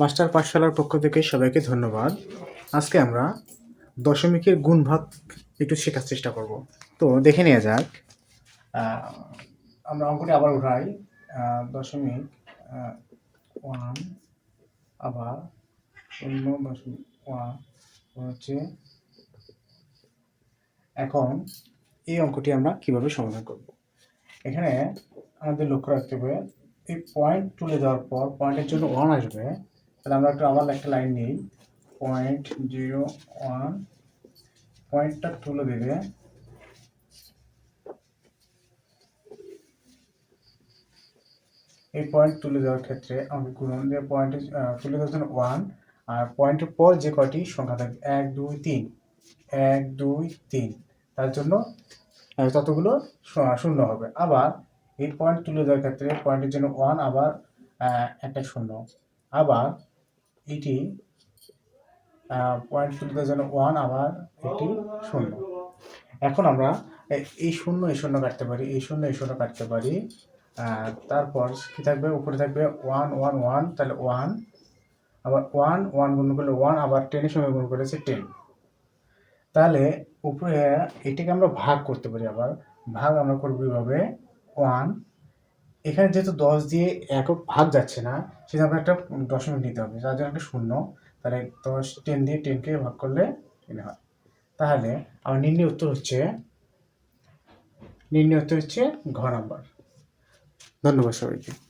Master পাঠশালার পক্ষ থেকে সবাইকে ধন্যবাদ। আজকে আমরা দশমিকের গুণভাগ একটু শেখার চেষ্টা করব। তো দেখে নেওয়া যাক। আমরা অঙ্কটি আবার উঠাই। দশমিক ওয়ান, আবার শূন্য দশমিক ওয়ান হচ্ছে এখন এই অঙ্কটি আমরা কীভাবে সমাধান করব? এখানে আমাদের লক্ষ্য রাখতে হবে, এই পয়েন্ট তুলে দেওয়ার পর পয়েন্টের জন্য ওয়ান আসবে। তাহলে আমরা একটু আবার একটা লাইন নিই। পয়েন্ট জিরো ওয়ান পয়েন্টটা তুলে দেবে। এই পয়েন্ট তুলে দেওয়ার ক্ষেত্রে আমাকে গুণন দিয়ে পয়েন্টে তুলে দেওয়ার জন্য ওয়ান আর পয়েন্টের পর যে কয়টি সংখ্যা থাকবে? এক, দুই, তিন। এক, দুই, তিন। তার জন্য ততগুলো শূন্য হবে। আবার এই পয়েন্ট তুলে দেওয়ার ক্ষেত্রে পয়েন্টের জন্য ওয়ান আবার একটা শূন্য। আবার এটি পয়েন্ট তুলে যেন ওয়ান আবার একটি শূন্য। এখন আমরা এই শূন্য এই শূন্য কাটতে পারি, এই শূন্য এই শূন্য কাটতে পারি। তারপর কি থাকবে? উপরে থাকবে ওয়ান ওয়ান ওয়ান তাহলে ওয়ান আবার ওয়ান ওয়ান গুণ করলে ওয়ান আবার টেনের সঙ্গে গুণ করেছে টেন তাহলে উপরে এটাকে আমরা ভাগ করতে পারি আবার। ভাগ আমরা করব এইভাবে ওয়ান এখানে যেহেতু দশ দিয়ে একক ভাগ যাচ্ছে না সেটা আপনার একটা দশমিক নিতে হবে। যার জন্য একটা শূন্য, তাহলে দশ টেন দিয়ে টেনকে ভাগ করলে টেন হয়। তাহলে আমার নির্ণয় উত্তর হচ্ছে, নির্ণয় উত্তর হচ্ছে ঘ নাম্বার। ধন্যবাদ সবাইকে।